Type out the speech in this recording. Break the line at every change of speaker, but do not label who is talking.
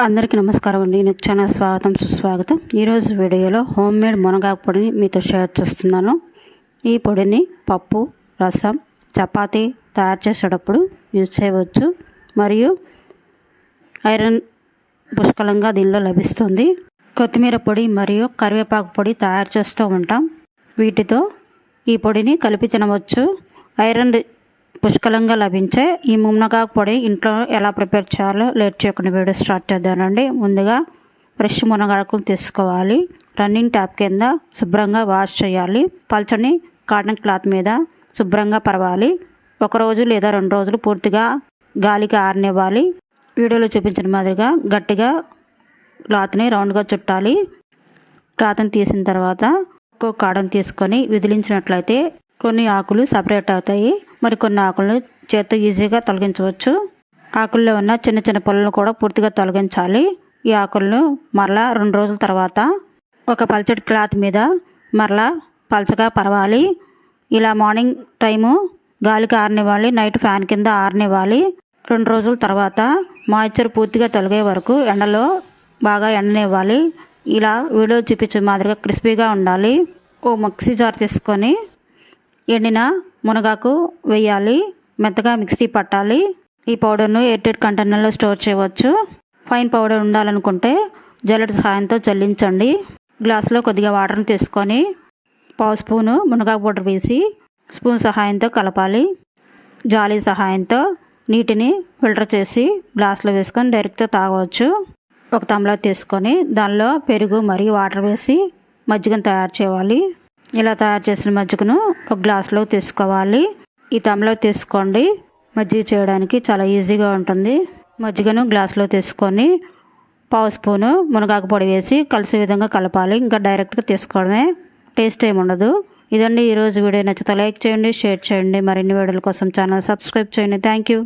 అందరికీ నమస్కారం అండి. నీకు చాలా స్వాగతం సుస్వాగతం. ఈరోజు వీడియోలో హోమ్ మేడ్ మునగాకు పొడిని మీతో షేర్ చేస్తున్నాను. ఈ పొడిని పప్పు రసం చపాతీ తయారు చేసేటప్పుడు యూజ్ చేయవచ్చు. మరియు ఐరన్ పుష్కలంగా దీనిలో లభిస్తుంది. కొత్తిమీర పొడి మరియు కరివేపాకు పొడి తయారు చేస్తూ ఉంటాం. వీటితో ఈ పొడిని కలిపి తినవచ్చు. ఐరన్ పుష్కలంగా లభించే ఈ మునగాకు పొడి ఇంట్లో ఎలా ప్రిపేర్ చేయాలో లేట్ చేయకుండా వీడియో స్టార్ట్ చేద్దానండి ముందుగా ఫ్రెష్ మునగాకులు తీసుకోవాలి. రన్నింగ్ ట్యాప్ కింద శుభ్రంగా వాష్ చేయాలి. పల్చని కాటన్ క్లాత్ మీద శుభ్రంగా పరవాలి. ఒక రోజు లేదా రెండు రోజులు పూర్తిగా గాలికి ఆరనివ్వాలి. వీడియోలో చూపించిన మాదిరిగా గట్టిగా క్లాత్ని రౌండ్గా చుట్టాలి. క్లాత్ని తీసిన తర్వాత ఒక్కో కాడను తీసుకొని విదిలించినట్లయితే కొన్ని ఆకులు సపరేట్ అవుతాయి. మరికొన్ని ఆకులను చేత్తో ఈజీగా తొలగించవచ్చు. ఆకుల్లో ఉన్న చిన్న చిన్న పొలను కూడా పూర్తిగా తొలగించాలి. ఈ ఆకులను మరలా రెండు రోజుల తర్వాత ఒక పల్చటి క్లాత్ మీద మరలా పలచగా పరవాలి. ఇలా మార్నింగ్ టైము గాలికి ఆరనివ్వాలి నైట్ ఫ్యాన్ కింద ఆరనివ్వాలి. రెండు రోజుల తర్వాత మాయిశ్చర్ పూర్తిగా తొలగే వరకు ఎండలో బాగా ఎండనివ్వాలి. ఇలా వీడియో చూపించే మాదిరిగా క్రిస్పీగా ఉండాలి. ఓ మిక్సీ జార్ తీసుకొని ఎండిన మునగాకు వేయాలి మెత్తగా మిక్సీ పట్టాలి. ఈ పౌడర్ను ఎయిర్టెడ్ కంటైనర్లో స్టోర్ చేయవచ్చు. ఫైన్ పౌడర్ ఉండాలనుకుంటే జల్లెడ సహాయంతో చల్లించండి. గ్లాస్లో కొద్దిగా వాటర్ని తీసుకొని పావు స్పూను మునగాకు పౌడర్ వేసి స్పూన్ సహాయంతో కలపాలి. జాలి సహాయంతో నీటిని ఫిల్టర్ చేసి గ్లాస్లో వేసుకొని డైరెక్ట్గా తాగవచ్చు. ఒక తమలా తీసుకొని దానిలో పెరుగు మరియు వాటర్ వేసి మజ్జిగను తయారు చేయాలి. ఇలా తయారు చేసిన మజ్జిగను ఒక గ్లాస్లో తీసుకోవాలి. ఈ తమలో తీసుకోండి. మజ్జిగ చేయడానికి చాలా ఈజీగా ఉంటుంది. మజ్జిగను గ్లాస్లో తీసుకొని పావు స్పూను మునగాకు పొడి వేసి కలిసే విధంగా కలపాలి. ఇంకా డైరెక్ట్గా తీసుకోవడమే టేస్ట్ ఏమి ఉండదు. ఇదండి ఈరోజు వీడియో. నచ్చితే లైక్ చేయండి షేర్ చేయండి. మరిన్ని వీడియోల కోసం ఛానల్ సబ్స్క్రైబ్ చేయండి. Thank you.